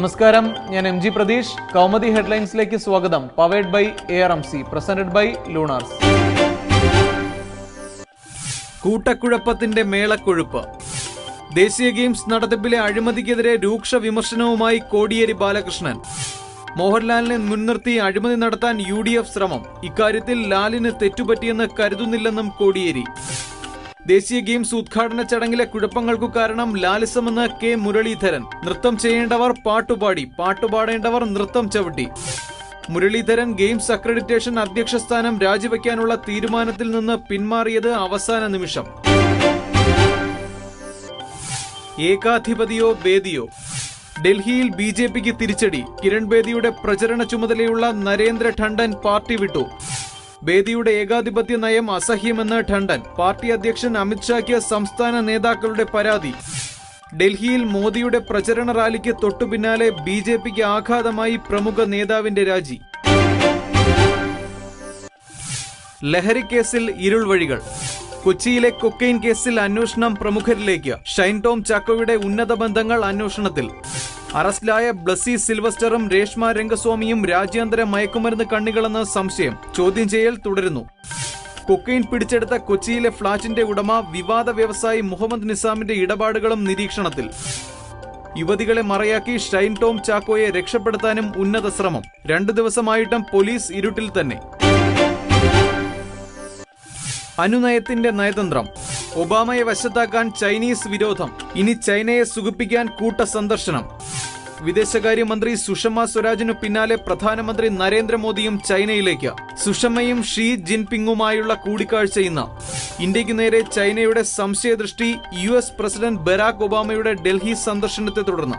നമസ്കാരം. ഞാൻ M G Pratheesh. Kaumudi ഹെഡ്ലൈൻസിലേക്ക് സ്വാഗതം. Powered by A R M C. Presented by lunars. കൂട്ടക്കുഴപ്പത്തിന്റെ മേളക്കൊഴുപ്പ്. ദേശീയ ഗെയിംസ് നടത്തിപ്പിലെ അഴിമതിക്കെതിരെ രൂക്ഷ വിമർശനവുമായി കോടിയേരി ബാലകൃഷ്ണൻ. മോഹൻലാലിനെ മുൻനിർത്തി അഴിമതി നടത്താൻ യു ശ്രമം. ഇക്കാര്യത്തിൽ ലാലിന് തെറ്റുപറ്റിയെന്ന് കരുതുന്നില്ലെന്നും കോടിയേരി. ദേശീയ ഗെയിംസ് ഉദ്ഘാടന ചടങ്ങിലെ കുഴപ്പങ്ങൾക്കു കാരണം ലാലിസമെന്ന് കെ മുരളീധരൻ. നൃത്തം ചെയ്യേണ്ടവർ പാട്ടുപാടി പാട്ടുപാടേണ്ടവർ നൃത്തം ചവിട്ടി. മുരളീധരൻ ഗെയിംസ് അക്രഡിറ്റേഷൻ അധ്യക്ഷ സ്ഥാനം രാജിവെക്കാനുള്ള തീരുമാനത്തിൽ നിന്ന് പിന്മാറിയത് അവസാന നിമിഷം. ഏകാധിപതിയോ ബേദിയോ ഡൽഹിയിൽ ബി ജെ പിക്ക് തിരിച്ചടി. കിരൺ ബേദിയുടെ പ്രചരണ ചുമതലയുള്ള നരേന്ദ്ര ടണ്ടൻ പാർട്ടി വിട്ടു. ബേദിയുടെ ഏകാധിപത്യ നയം അസഹ്യമെന്ന് ടണ്ടൻ പാർട്ടി അധ്യക്ഷൻ അമിത്ഷായ്ക്ക് സംസ്ഥാന നേതാക്കളുടെ പരാതി. ഡൽഹിയിൽ മോദിയുടെ പ്രചരണ റാലിക്ക് തൊട്ടുപിന്നാലെ ബി ജെ പിക്ക് ആഘാതമായി പ്രമുഖ നേതാവിന്റെ രാജി. ലഹരിക്കേസിൽ ഇരുൾ വഴികൾ. കൊച്ചിയിലെ കൊക്കെയിൻ കേസിൽ അന്വേഷണം പ്രമുഖരിലേക്ക്. ഷൈൻ ടോം ചാക്കോയുടെ ഉന്നത ബന്ധങ്ങൾ അന്വേഷണത്തിൽ. അറസ്റ്റിലായ ബ്ലസി സിൽവസ്റ്ററും രേഷ്മ രംഗസ്വാമിയും രാജ്യാന്തര മയക്കുമരുന്ന് കണ്ണികളെന്ന് സംശയം. ചോദ്യം ചെയ്യൽ തുടരുന്നു. കൊക്കെയിൻ പിടിച്ചെടുത്ത കൊച്ചിയിലെ ഫ്ളാറ്റിന്റെ ഉടമ വിവാദ വ്യവസായി മുഹമ്മദ് നിസാമിന്റെ ഇടപാടുകളും നിരീക്ഷണത്തിൽ. യുവതികളെ മറയാക്കി ഷൈൻ ടോം ചാക്കോയെ രക്ഷപ്പെടുത്താനും ഉന്നത ശ്രമം. രണ്ടു ദിവസമായിട്ടും പോലീസ് ഇരുട്ടിൽ തന്നെ. അനുനയത്തിന്റെ നയതന്ത്രം. ഒബാമയെ വശത്താക്കാൻ ചൈനീസ് വിരോധം. ഇനി ചൈനയെ സുഖിപ്പിക്കാൻ കൂട്ട സന്ദർശനം. വിദേശകാര്യമന്ത്രി സുഷമ സ്വരാജിനു പിന്നാലെ പ്രധാനമന്ത്രി നരേന്ദ്രമോദിയും ചൈനയിലേക്ക്. സുഷമയും ഷീ ജിൻപിങ്ങുമായുള്ള കൂടിക്കാഴ്ച ഇന്ന്. ഇന്ത്യയ്ക്ക് നേരെ ചൈനയുടെ സംശയദൃഷ്ടി യു എസ് പ്രസിഡന്റ് ബരാക് ഒബാമയുടെ ഡൽഹി സന്ദർശനത്തെ തുടർന്ന്.